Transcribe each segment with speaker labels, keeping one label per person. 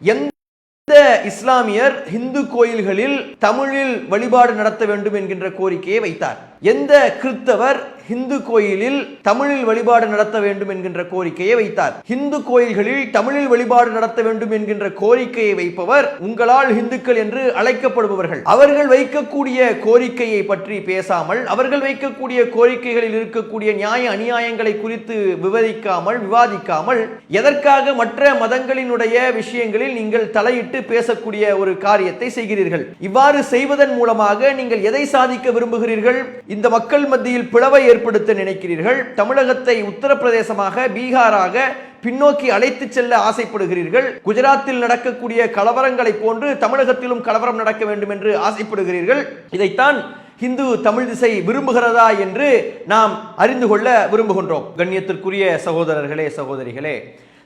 Speaker 1: எந்த இஸ்லாமியர் இந்து கோயில்களில் தமிழில் வழிபாடு நடத்த வேண்டும் என்கின்ற கோரிக்கையை வைத்தார். எந்த கிறித்தவர் ஹிந்து கோயிலில் தமிழில் வழிபாடு நடத்த வேண்டும் என்கின்ற கோரிக்கையை வைத்தார். ஹிந்து கோயில்களில் தமிழில் வழிபாடு நடத்த வேண்டும் என்கின்ற கோரிக்கையை வைப்பவர் உங்களால் இந்துக்கள் என்று அழைக்கப்படுபவர்கள். அவர்கள் வைக்கக்கூடிய கோரிக்கையை பற்றி பேசாமல் அவர்கள் வைக்கக்கூடிய கோரிக்கைகளில் இருக்கக்கூடிய நியாய அநியாயங்களை குறித்து விவரிக்காமல் விவாதிக்காமல் எதற்காக மற்ற மதங்களினுடைய விஷயங்களில் நீங்கள் தலையிட்டு பேசக்கூடிய ஒரு காரியத்தை செய்கிறீர்கள். இவ்வாறு செய்வதன் மூலமாக நீங்கள் எதை சாதிக்க விரும்புகிறீர்கள்? இந்த மக்கள் மத்தியில் பிளவை ஏற்படுத்த நினைக்கிறீர்கள். தமிழகத்தை உத்தரப்பிரதேசமாக பீகாராக பின்னோக்கி அழைத்து செல்ல ஆசைப்படுகிறீர்கள். குஜராத்தில் நடக்கக்கூடிய கலவரங்களை போன்று தமிழகத்திலும் கலவரம் நடக்க வேண்டும் என்று ஆசைப்படுகிறீர்கள். இதைத்தான் இந்து தமிழ் திசை விரும்புகிறதா என்று நாம் அறிந்து கொள்ள விரும்புகின்றோம். கண்ணியத்திற்குரிய சகோதரர்களே சகோதரிகளே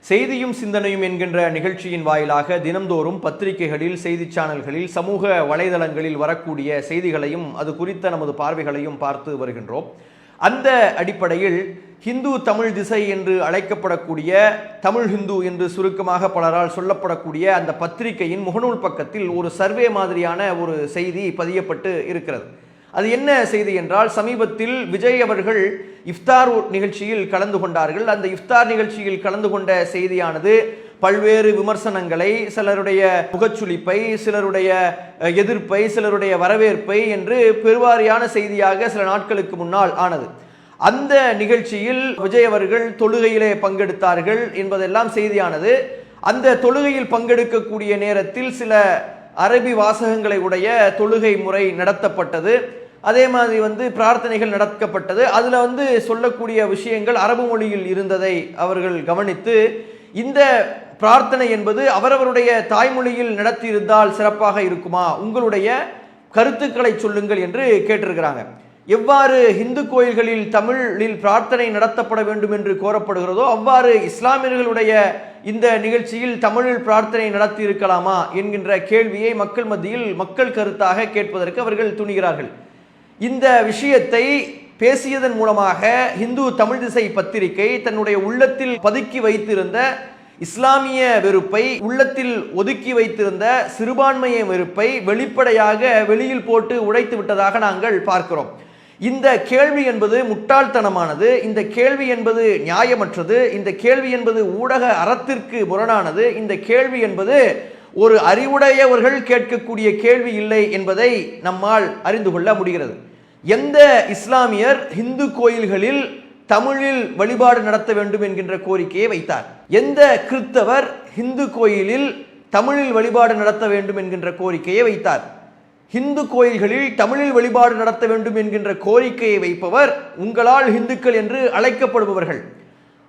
Speaker 1: செய்தியும் சிந்தனையும் என்கின்ற நிகழ்ச்சியின் வாயிலாக தினம்தோறும் பத்திரிகைகளில் செய்தி சேனல்களில் சமூக வலைதளங்களில் வரக்கூடிய செய்திகளையும் அது குறித்த நமது பார்வைகளையும் பார்த்து வருகின்றோம். அந்த அடிப்படையில் ஹிந்து தமிழ் திசை என்று அழைக்கப்படக்கூடிய தமிழ் ஹிந்து என்று சுருக்கமாக பலரால் சொல்லப்படக்கூடிய அந்த பத்திரிகையின் முகநூல் பக்கத்தில் ஒரு சர்வே மாதிரியான ஒரு செய்தி பதியப்பட்டு இருக்கிறது. அது என்ன செய்தி என்றால் சமீபத்தில் விஜய் அவர்கள் இஃப்தார் நிகழ்ச்சியில் கலந்து கொண்டார்கள். அந்த இஃப்தார் நிகழ்ச்சியில் கலந்து கொண்ட செய்தியானது பல்வேறு விமர்சனங்களை சிலருடைய முகச்சுளிப்பை சிலருடைய எதிர்ப்பை சிலருடைய வரவேற்பை என்று பெருவாரியான செய்தியாக சில நாட்களுக்கு முன்னால் ஆனது. அந்த நிகழ்ச்சியில் விஜய் அவர்கள் தொழுகையிலே பங்கெடுத்தார்கள் என்பதெல்லாம் செய்தியானது. அந்த தொழுகையில் பங்கெடுக்கக்கூடிய நேரத்தில் சில அரபி வாசகங்களை உடைய தொழுகை முறை நடத்தப்பட்டது. அதே மாதிரி வந்து பிரார்த்தனைகள் நடக்கப்பட்டது. அதில் வந்து சொல்லக்கூடிய விஷயங்கள் அரபு மொழியில் இருந்ததை அவர்கள் கவனித்து இந்த பிரார்த்தனை என்பது அவரவருடைய தாய்மொழியில் நடத்தியிருந்தால் சிறப்பாக இருக்குமா? உங்களுடைய கருத்துக்களை சொல்லுங்கள் என்று கேட்டிருக்கிறாங்க. எவ்வாறு இந்து கோயில்களில் தமிழில் பிரார்த்தனை நடத்தப்பட வேண்டும் என்று கோரப்படுகிறதோ அவ்வாறு இஸ்லாமியர்களுடைய இந்த நிகழ்ச்சியில் தமிழில் பிரார்த்தனை நடத்தி இருக்கலாமா என்கின்ற கேள்வியை மக்கள் மத்தியில் மக்கள் கருத்தாக கேட்பதற்கு அவர்கள் துணிகிறார்கள். இந்த விஷயத்தை பேசியதன் மூலமாக இந்து தமிழ் திசை பத்திரிகை தன்னுடைய உள்ளத்தில் பதுக்கி வைத்திருந்த இஸ்லாமிய வெறுப்பை உள்ளத்தில் ஒதுக்கி வைத்திருந்த சிறுபான்மைய வெறுப்பை வெளிப்படையாக வெளியில் போட்டு உடைத்து விட்டதாக நாங்கள் பார்க்கிறோம். இந்த கேள்வி என்பது முட்டாள்தனமானது இந்த கேள்வி என்பது நியாயமற்றது இந்த கேள்வி என்பது ஊடக அறத்திற்கு முரணானது இந்த கேள்வி என்பது ஒரு அறிவுடையவர்கள் கேட்கக்கூடிய கேள்வி இல்லை என்பதை நம்மால் அறிந்து கொள்ள முடிகிறது. எந்த இஸ்லாமியர் இந்து கோயில்களில் தமிழில் வழிபாடு நடத்த வேண்டும் என்கின்ற கோரிக்கையை வைத்தார். எந்த கிறித்தவர் இந்து கோயிலில் தமிழில் வழிபாடு நடத்த வேண்டும் என்கின்ற கோரிக்கையை வைத்தார். இந்து கோயில்களில் தமிழில் வழிபாடு நடத்த வேண்டும் என்கின்ற கோரிக்கையை வைப்பவர் உங்களால் இந்துக்கள் என்று அழைக்கப்படுபவர்கள்.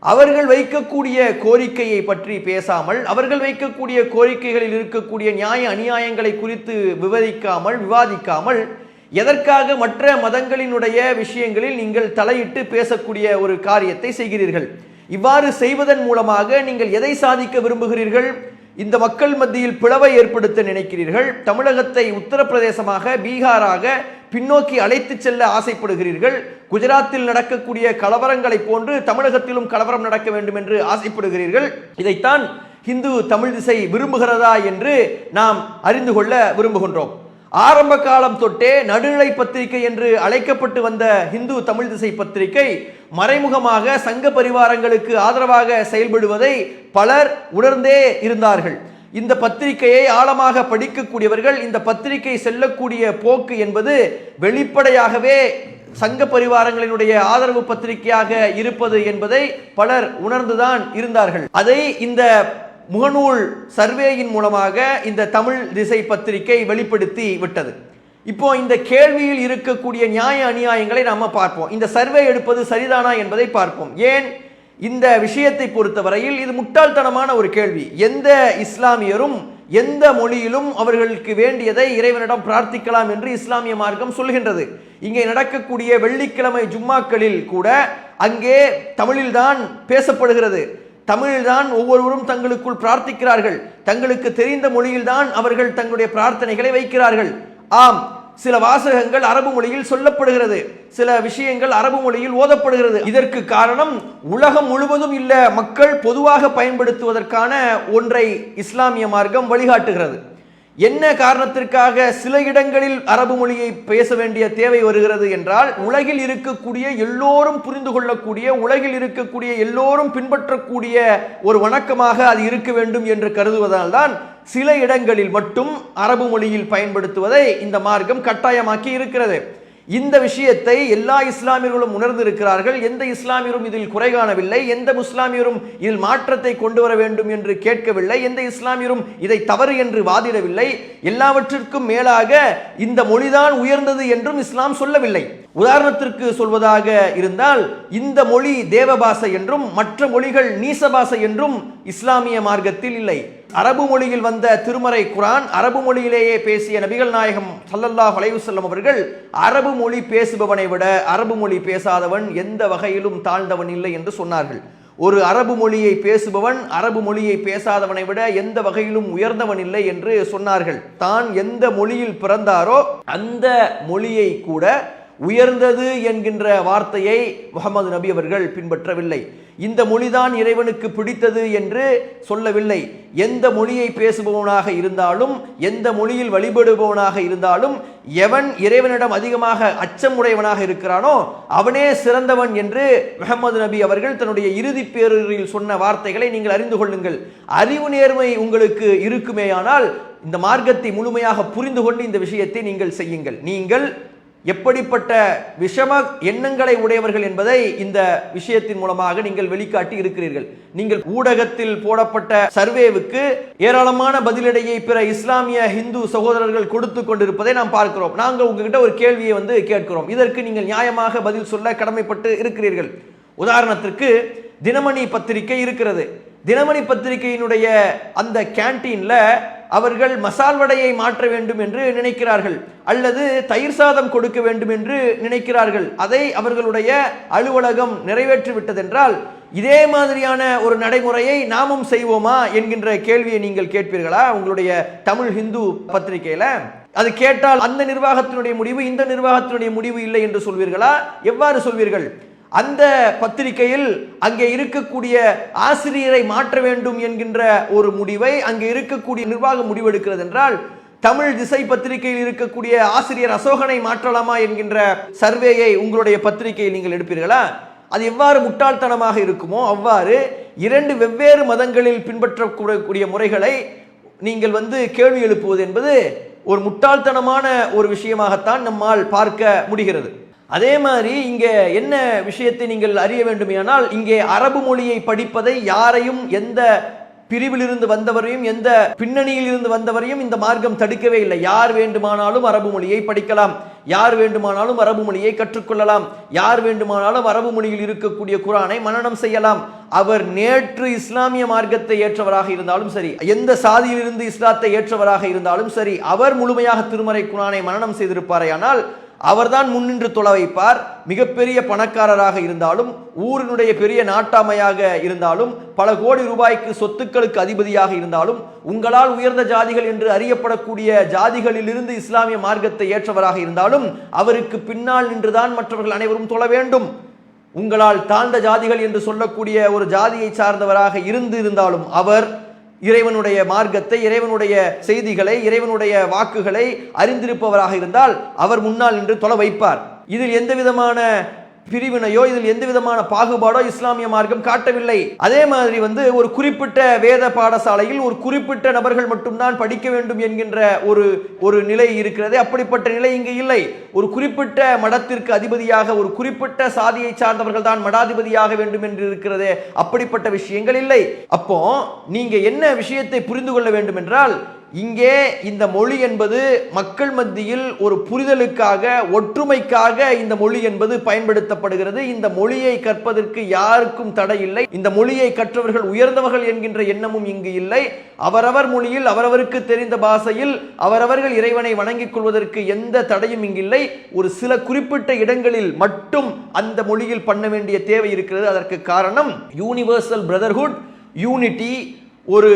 Speaker 1: அவர்கள் வைக்கக்கூடிய கோரிக்கையை பற்றி பேசாமல் அவர்கள் வைக்கக்கூடிய கோரிக்கைகளில் இருக்கக்கூடிய நியாய அநியாயங்களை குறித்து விவரிக்காமல் விவாதிக்காமல் எதற்காக மற்ற மதங்களினுடைய விஷயங்களில் நீங்கள் தலையிட்டு பேசக்கூடிய ஒரு காரியத்தை செய்கிறீர்கள்? இவ்வாறு செய்வதன் மூலமாக நீங்கள் எதை சாதிக்க விரும்புகிறீர்கள்? இந்த மக்கள் மத்தியில் பிளவை ஏற்படுத்த நினைக்கிறீர்கள்? தமிழகத்தை உத்தரப்பிரதேசமாக பீகாராக பின்னோக்கி அழைத்து செல்ல ஆசைப்படுகிறீர்கள்? குஜராத்தில் நடக்கக்கூடிய கலவரங்களை போன்று தமிழகத்திலும் கலவரம் நடக்க வேண்டும் என்று ஆசைப்படுகிறீர்கள்? இதைத்தான் இந்து தமிழ் திசை விரும்புகிறதா என்று நாம் அறிந்து கொள்ள விரும்புகின்றோம். ஆரம்ப காலம் தொட்டே நடுநிலை பத்திரிகை என்று அழைக்கப்பட்டு வந்த இந்து தமிழ் திசை பத்திரிகை மறைமுகமாக சங்க பரிவாரங்களுக்கு ஆதரவாக செயல்படுவதை பலர் உணர்ந்தே இருந்தார்கள். இந்த பத்திரிகையை ஆழமாக படிக்கக்கூடியவர்கள் இந்த பத்திரிகை செல்லக்கூடிய போக்கு என்பது வெளிப்படையாகவே சங்க பரிவாரங்களினுடைய ஆதரவு பத்திரிகையாக இருப்பது என்பதை பலர் உணர்ந்துதான் இருந்தார்கள். அதை இந்த முகநூல் சர்வேயின் மூலமாக இந்த தமிழ் திசை பத்திரிகை வெளிப்படுத்தி விட்டது. இப்போ இந்த கேள்வியில் இருக்கக்கூடிய நியாய அநியாயங்களை நாம பார்ப்போம். இந்த சர்வே எடுப்பது சரிதானா என்பதை பார்ப்போம். ஏன்? இந்த விஷயத்தை பொறுத்தவரையில் இது முட்டாள்தனமான ஒரு கேள்வி. எந்த இஸ்லாமியரும் எந்த மொழியிலும் அவர்களுக்கு வேண்டியதை இறைவனிடம் பிரார்த்திக்கலாம் என்று இஸ்லாமிய மார்க்கம் சொல்கின்றது. இங்கே நடக்கக்கூடிய வெள்ளிக்கிழமை ஜும்மாக்களில் கூட அங்கே தமிழில்தான் பேசப்படுகிறது. தமிழில்தான் ஒவ்வொருவரும் தங்களுக்குள் பிரார்த்திக்கிறார்கள். தங்களுக்கு தெரிந்த மொழியில்தான் அவர்கள் தங்களுடைய பிரார்த்தனைகளை வைக்கிறார்கள். ஆம் சில வாசகங்கள் அரபு மொழியில் சொல்லப்படுகிறது. சில விஷயங்கள் அரபு மொழியில் ஓதப்படுகிறது. இதற்கு காரணம் உலகம் முழுவதும் இல்ல மக்கள் பொதுவாக பயன்படுத்துவதற்கான ஒன்றை இஸ்லாமிய மார்க்கம் வழிகாட்டுகிறது. என்ன காரணத்திற்காக சில இடங்களில் அரபு மொழியை பேச வேண்டிய தேவை வருகிறது என்றால் உலகில் இருக்கக்கூடிய எல்லோரும் புரிந்து கொள்ளக்கூடிய உலகில் இருக்கக்கூடிய எல்லோரும் பின்பற்றக்கூடிய ஒரு வணக்கமாக அது இருக்க வேண்டும் என்று கருதுவதால் தான் சில இடங்களில் மட்டும் அரபு மொழியில் பயன்படுத்துவதை இந்த மார்க்கம் கட்டாயமாக்கி இருக்கிறது. இந்த விஷயத்தை எல்லா இஸ்லாமியர்களும் உணர்ந்திருக்கிறார்கள். எந்த இஸ்லாமியரும் இதில் குறை காணவில்லை. எந்த முஸ்லாமியரும் இதில் மாற்றத்தை கொண்டு வர வேண்டும் என்று கேட்கவில்லை. எந்த இஸ்லாமியரும் இதை தவறு என்று வாதிடவில்லை. எல்லாவற்றிற்கும் மேலாக இந்த மொழிதான் உயர்ந்தது என்றும் இஸ்லாம் சொல்லவில்லை. உதாரணத்திற்கு சொல்வதாக இருந்தால் இந்த மொழி தேவபாசை என்றும் மற்ற மொழிகள் நீசபாசை என்றும் இஸ்லாமிய மார்க்கத்தில் இல்லை. அரபு மொழியில் வந்த திருமறை குரான் அரபு மொழியிலேயே பேசிய நபிகள் நாயகம் சல்லல்லாஹ் அலைவுசல்லம் அவர்கள் அரபு மொழி பேசுபவனை விட அரபு மொழி பேசாதவன் எந்த வகையிலும் தாழ்ந்தவன் இல்லை என்று சொன்னார்கள். ஒரு அரபு மொழியை பேசுபவன் அரபு மொழியை பேசாதவனை விட எந்த வகையிலும் உயர்ந்தவன் இல்லை என்று சொன்னார்கள். தான் எந்த மொழியில் பிறந்தாரோ அந்த மொழியை கூட உயர்ந்தது என்கின்ற வார்த்தையை முகமது நபி அவர்கள் பின்பற்றவில்லை. இந்த மொழிதான் இறைவனுக்கு பிடித்தது என்று சொல்லவில்லை. எந்த மொழியை பேசுபவனாக இருந்தாலும் எந்த மொழியில் வழிபடுபவனாக இருந்தாலும் எவன் இறைவனிடம் அதிகமாக அச்சம் உடையவனாக இருக்கிறானோ அவனே சிறந்தவன் என்று முகமது நபி அவர்கள் தன்னுடைய இறுதி பேரில் சொன்ன வார்த்தைகளை நீங்கள் அறிந்து கொள்ளுங்கள். அறிவு நேர்மை உங்களுக்கு இருக்குமேயானால் இந்த மார்க்கத்தை முழுமையாக புரிந்து கொண்டு இந்த விஷயத்தை நீங்கள் செய்யுங்கள். நீங்கள் எப்படிப்பட்ட விஷம எண்ணங்களை உடையவர்கள் என்பதை இந்த விஷயத்தின் மூலமாக நீங்கள் வெளிக்காட்டி இருக்கிறீர்கள். நீங்கள் ஊடகத்தில் போடப்பட்ட சர்வேவுக்கு ஏராளமான பதிலடையை பிற இஸ்லாமிய ஹிந்து சகோதரர்கள் கொடுத்து கொண்டிருப்பதை நாம் பார்க்கிறோம். நாங்கள் உங்ககிட்ட ஒரு கேள்வியை வந்து கேட்கிறோம். இதற்கு நீங்கள் நியாயமாக பதில் சொல்ல கடமைப்பட்டு இருக்கிறீர்கள். உதாரணத்திற்கு தினமணி பத்திரிகை இருக்கிறது. தினமணி பத்திரிகையினுடைய அந்த கேன்டீன்ல அவர்கள் மசால் வடையை மாற்ற வேண்டும் என்று நினைக்கிறார்கள். அல்லது தயிர் சாதம் கொடுக்க வேண்டும் என்று நினைக்கிறார்கள். அதை அவர்களுடைய அலுவலகம் நிறைவேற்றி விட்டதென்றால் இதே மாதிரியான ஒரு நடைமுறையை நாமும் செய்வோமா என்கின்ற கேள்வியை நீங்கள் கேட்பீர்களா? உங்களுடைய தமிழ் ஹிந்து பத்திரிகையில? அது கேட்டால் அந்த நிர்வாகத்தினுடைய முடிவு இந்த நிர்வாகத்தினுடைய முடிவு இல்லை என்று சொல்வீர்களா? எவ்வாறு சொல்வீர்கள்? அந்த பத்திரிகையில் அங்கே இருக்கக்கூடிய ஆசிரியரை மாற்ற வேண்டும் என்கின்ற ஒரு முடிவை அங்கே இருக்கக்கூடிய நிர்வாகம் முடிவெடுக்கிறது என்றால் தமிழ் திசை பத்திரிகையில் இருக்கக்கூடிய ஆசிரியர் அசோகனை மாற்றலாமா என்கின்ற சர்வேயை உங்களுடைய பத்திரிகையில் நீங்கள் எடுப்பீர்களா? அது எவ்வாறு முட்டாள்தனமாக இருக்குமோ அவ்வாறு இரண்டு வெவ்வேறு மதங்களில் பின்பற்றக்கூடிய முறைகளை நீங்கள் வந்து கேள்வி எழுப்புவது என்பது ஒரு முட்டாள்தனமான ஒரு விஷயமாகத்தான் நம்மால் பார்க்க முடிகிறது. அதே மாதிரி இங்கே என்ன விஷயத்தை நீங்கள் அறிய வேண்டுமேயானால் இங்கே அரபு மொழியை படிப்பதை யாரையும் எந்த பிரிவிலிருந்து வந்தவரையும் எந்த பின்னணியில் இருந்து வந்தவரையும் இந்த மார்க்கம் தடுக்கவே இல்லை. யார் வேண்டுமானாலும் அரபு மொழியை படிக்கலாம். யார் வேண்டுமானாலும் அரபு மொழியை கற்றுக்கொள்ளலாம். யார் வேண்டுமானாலும் அரபு மொழியில் இருக்கக்கூடிய குரானை மனனம் செய்யலாம். அவர் நேற்று இஸ்லாமிய மார்க்கத்தை ஏற்றவராக இருந்தாலும் சரி எந்த சாதியிலிருந்து இஸ்லாத்தை ஏற்றவராக இருந்தாலும் சரி அவர் முழுமையாக திருமறை குரானை மனனம் செய்திருப்பாரேயானால் அவர்தான் முன்னின்று தொலை வைப்பார். மிகப்பெரிய பணக்காரராக இருந்தாலும் ஊரினுடைய பெரிய நாட்டாமையாக இருந்தாலும் பல கோடி ரூபாய்க்கு சொத்துக்களுக்கு அதிபதியாக இருந்தாலும் உங்களால் உயர்ந்த ஜாதிகள் என்று அறியப்படக்கூடிய ஜாதிகளிலிருந்து இஸ்லாமிய மார்க்கத்தை ஏற்றவராக இருந்தாலும் அவருக்கு பின்னால் நின்றுதான் மற்றவர்கள் அனைவரும் தொழ வேண்டும். உங்களால் தாழ்ந்த ஜாதிகள் என்று சொல்லக்கூடிய ஒரு ஜாதியை சார்ந்தவராக இருந்து இருந்தாலும் அவர் இறைவனுடைய மார்க்கத்தை இறைவனுடைய செய்திகளை இறைவனுடைய வாக்குகளை அறிந்திருப்பவராக இருந்தால் அவர் முன்னால் நின்று தொலை வைப்பார். இதில் எந்த விதமான பிரிவினையோ இதில் எந்த விதமான பாகுபாடோ இஸ்லாமிய மார்க்கம் காட்டவில்லை. அதே மாதிரி வந்து ஒரு குறிப்பிட்ட வேத பாடசாலையில் ஒரு குறிப்பிட்ட நபர்கள் மட்டும்தான் படிக்க வேண்டும் என்கின்ற ஒரு ஒரு நிலை இருக்கிறது. அப்படிப்பட்ட நிலை இங்கு இல்லை. ஒரு குறிப்பிட்ட மடத்திற்கு அதிபதியாக ஒரு குறிப்பிட்ட சாதியை சார்ந்தவர்கள் தான் மடாதிபதியாக வேண்டும் என்று இருக்கிறது. அப்படிப்பட்ட விஷயங்கள் இல்லை. அப்போ நீங்க என்ன விஷயத்தை புரிந்து கொள்ள வேண்டும் என்றால் இங்கே இந்த மொழி என்பது மக்கள் மத்தியில் ஒரு புரிதலுக்காக ஒற்றுமைக்காக இந்த மொழி என்பது பயன்படுத்தப்படுகிறது. இந்த மொழியை கற்பதற்கு யாருக்கும் தடை இல்லை. இந்த மொழியை கற்றவர்கள் உயர்ந்தவர்கள் என்கின்ற எண்ணமும் இங்கு இல்லை. அவரவர் மொழியில் அவரவருக்கு தெரிந்த பாஷையில் அவரவர்கள் இறைவனை வணங்கிக் கொள்வதற்கு எந்த தடையும் இங்கில்லை ஒரு சில குறிப்பிட்ட இடங்களில் மட்டும் அந்த மொழியில் பண்ண வேண்டிய தேவை இருக்கிறது. அதற்கு காரணம் யூனிவர்சல் பிரதர்ஹுட் யூனிட்டி ஒரு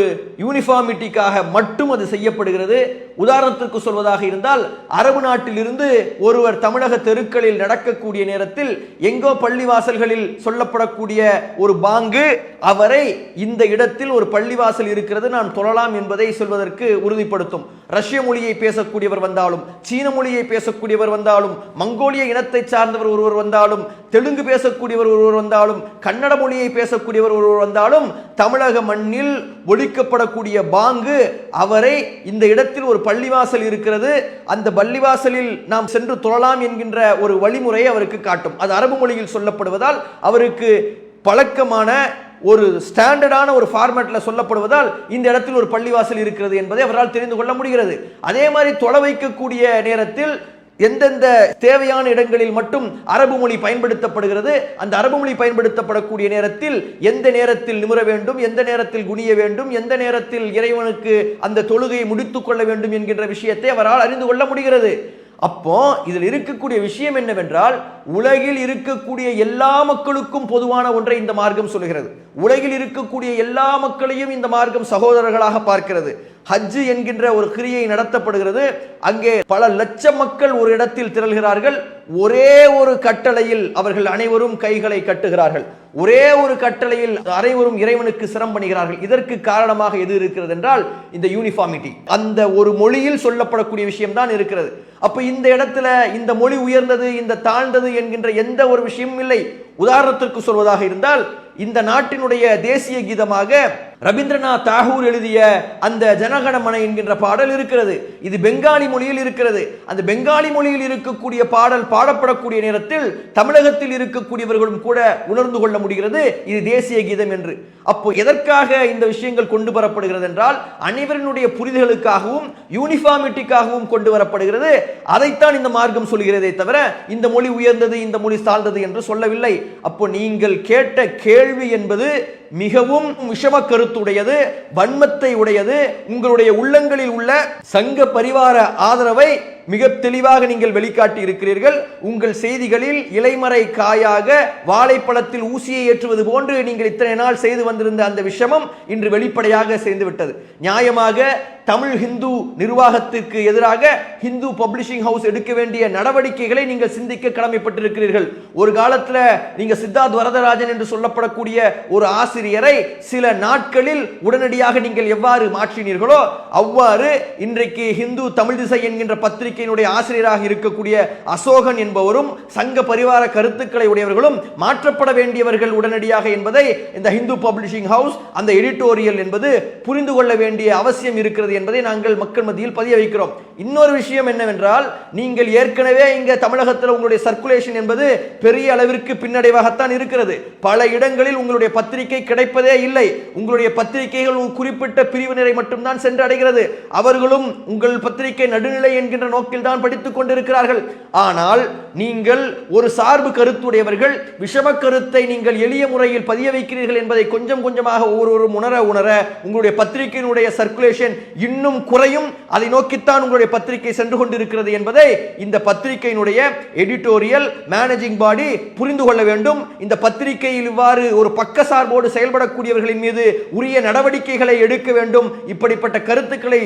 Speaker 1: யூனிஃபார்மிட்டிக்காக மட்டும் அது செய்யப்படுகிறது. உதாரணத்திற்கு சொல்வதாக இருந்தால் அரபு நாட்டிலிருந்து ஒருவர் தமிழக தெருக்களில் நடக்கக்கூடிய நேரத்தில் எங்கோ பள்ளிவாசல்களில் சொல்லப்படக்கூடிய ஒரு பாங்கு அவரை இந்த இடத்தில் ஒரு பள்ளிவாசல் இருக்கிறது நான் தொழலாம் என்பதை சொல்வதற்கு உறுதிப்படுத்தும். ரஷ்ய மொழியை பேசக்கூடியவர் வந்தாலும் சீன மொழியை பேசக்கூடியவர் வந்தாலும் மங்கோலிய இனத்தை சார்ந்தவர் ஒருவர் வந்தாலும் தெலுங்கு பேசக்கூடியவர் ஒருவர் வந்தாலும் கன்னட மொழியை பேசக்கூடியவர் ஒருவர் வந்தாலும் தமிழக மண்ணில் ஒழிக்கப்படக்கூடிய பாங்கு அவரை இந்த இடத்தில் ஒரு பள்ளிவாசல் இருக்கிறது. அந்த பள்ளிவாசலில் நாம் சென்று தொழலாம் என்கின்ற ஒரு வழிமுறையை அவருக்கு காட்டும். அது அரபு மொழியில் சொல்லப்படுவதால் அவருக்கு பழக்கமான ஒரு ஸ்டாண்டர்டான ஒரு ஃபார்மேட்டில் சொல்லப்படுவதால் இந்த இடத்தில் ஒரு பள்ளிவாசல் இருக்கிறது என்பதை அவரால் தெரிந்து கொள்ள முடிகிறது. அதே மாதிரி தொலை வைக்கக்கூடிய நேரத்தில் எந்தெந்த தேவையான இடங்களில் மட்டும் அரபு மொழி பயன்படுத்தப்படுகிறது அந்த அரபு மொழி பயன்படுத்தப்படக்கூடிய நேரத்தில் எந்த நேரத்தில் நிமிர வேண்டும் எந்த நேரத்தில் குனிய வேண்டும் எந்த நேரத்தில் இறைவனுக்கு அந்த தொழுகையை முடித்துக் கொள்ள வேண்டும் என்கின்ற விஷயத்தை அவரால் அறிந்து கொள்ள முடிகிறது. அப்போ இதில் இருக்கக்கூடிய விஷயம் என்னவென்றால் உலகில் இருக்கக்கூடிய எல்லா மக்களுக்கும் பொதுவான ஒன்றை இந்த மார்க்கம் சொல்கிறது. உலகில் இருக்கக்கூடிய எல்லா மக்களையும் இந்த மார்க்கம் சகோதரர்களாக பார்க்கிறது. ஹஜ்ஜு என்கின்ற ஒரு கிரியை நடத்தப்படுகிறது. அங்கே பல லட்சம் மக்கள் ஒரு இடத்தில் திரள்கிறார்கள். ஒரே ஒரு கட்டளையில் அவர்கள் அனைவரும் கைகளை கட்டுகிறார்கள். ஒரே ஒரு கட்டளையில் அனைவரும் இறைவனுக்கு சிரம் பண்ணுகிறார்கள் இதற்கு காரணமாக எது இருக்கிறது என்றால் இந்த யூனிஃபார்மிட்டி அந்த ஒரு மொழியில் சொல்லப்படக்கூடிய விஷயம்தான் இருக்கிறது. அப்ப இந்த இடத்துல இந்த மொழி உயர்ந்தது இந்த தாழ்ந்தது என்கின்ற எந்த ஒரு விஷயமும் இல்லை. உதாரணத்திற்கு சொல்வதாக இருந்தால் இந்த நாட்டினுடைய தேசிய கீதமாக ரவீந்திரநாத் தாகூர் எழுதிய அந்த ஜனகணமனை என்கின்ற பாடல் இருக்கிறது. இது பெங்காலி மொழியில் இருக்கிறது. அந்த பெங்காலி மொழியில் இருக்கக்கூடிய பாடல் பாடப்படக்கூடிய நேரத்தில் தமிழகத்தில் இருக்கக்கூடியவர்களும் கூட உணர்ந்து கொள்ள முடிகிறது. இது தேசிய கீதம் என்று. அப்போ எதற்காக இந்த விஷயங்கள் கொண்டு வரப்படுகிறது என்றால் அனைவரினுடைய புரிதலுக்காகவும் யூனிஃபார்மிட்டிக்காகவும் கொண்டு வரப்படுகிறது. அதைத்தான் இந்த மார்க்கம் சொல்கிறதே தவிர இந்த மொழி உயர்ந்தது இந்த மொழி சார்ந்தது என்று சொல்லவில்லை. அப்போ நீங்கள் கேட்ட கேள்வி என்பது மிகவும் விஷம கருத்துடையது வன்மத்தை உடையது உங்களுடைய உள்ளங்களில் உள்ள சங்க பரிவார ஆதரவை மிக தெளிவாக நீங்கள் வெளிக்காட்டி இருக்கிறீர்கள். உங்கள் செய்திகளில் இலைமறை காயாக வாழைப்பழத்தில் ஊசியை ஏற்றுவது போன்று நீங்கள் இத்தனை நாள் செய்து வந்திருந்த அந்த விஷமம் இன்று வெளிப்படையாக செய்து விட்டது நியாயமாக தமிழ் ஹிந்து நிர்வாகத்திற்கு எதிராக ஹிந்து பப்ளிஷிங் ஹவுஸ் எடுக்க வேண்டிய நடவடிக்கைகளை நீங்கள் சிந்திக்க கடமைப்பட்டிருக்கிறீர்கள். ஒரு காலத்துல நீங்க சித்தார்த் வரதராஜன் என்று சொல்லப்படக்கூடிய ஒரு ஆசிரியரை சில நாட்களில் உடனடியாக நீங்கள் எவ்வாறு மாற்றினீர்களோ அவ்வாறு இன்றைக்கு ஹிந்து தமிழ் திசை என்கின்ற பத்திரிகையினுடைய ஆசிரியராக இருக்கக்கூடிய அசோகன் என்பவரும் சங்க பரிவார கருத்துக்களை உடையவர்களும் மாற்றப்பட வேண்டியவர்கள் உடனடியாக என்பதை இந்த ஹிந்து பப்ளிஷிங் ஹவுஸ் அந்த எடிட்டோரியல் என்பது புரிந்து கொள்ள வேண்டிய அவசியம் இருக்கிறது என்பதை நாங்கள் மக்கள் மத்தியில் பதிய வைக்கிறோம். இன்னொரு விஷயம் என்னவென்றால் நீங்கள் ஏற்கனவே இங்கே தமிழகத்தில் உங்களுடைய சர்க்குலேஷன் என்பது பெரிய அளவிற்கு பின்னடைவாகத்தான் இருக்கிறது. பல இடங்களில் உங்களுடைய பத்திரிகை கிடைப்பதே இல்லை. உங்களுடைய பத்திரிகைகள் குறிப்பிட்ட பிரிவினரை மட்டும்தான் சென்று அடைகிறது அவர்களும் உங்கள் பத்திரிகை நடுநிலை என்கின்ற நோக்கில் தான் படித்துக் கொண்டிருக்கிறார்கள். ஆனால் நீங்கள் ஒரு சார்பு கருத்துடையவர்கள் விஷம கருத்தை நீங்கள் எளிய முறையில் பதிய வைக்கிறீர்கள் என்பதை கொஞ்சம் கொஞ்சமாக ஒவ்வொருவரும் உணர உணர உங்களுடைய பத்திரிகையினுடைய சர்க்குலேஷன் இன்னும் குறையும். அதை நோக்கித்தான் உங்களுடைய பத்திரிகை சென்று கொண்டிருக்கிறது என்பதை இந்த பத்திரிகையினுடைய எடிட்டோரியல் மேனேஜிங் பாடி புரிந்து கொள்ள வேண்டும். இந்த பத்திரிகையில் இவ்வாறு ஒரு பக்க சார்போடு செயல்படக்கூடியவர்களின் மீது உரிய நடவடிக்கைகளை எடுக்க வேண்டும். இப்படிப்பட்ட கருத்துக்களை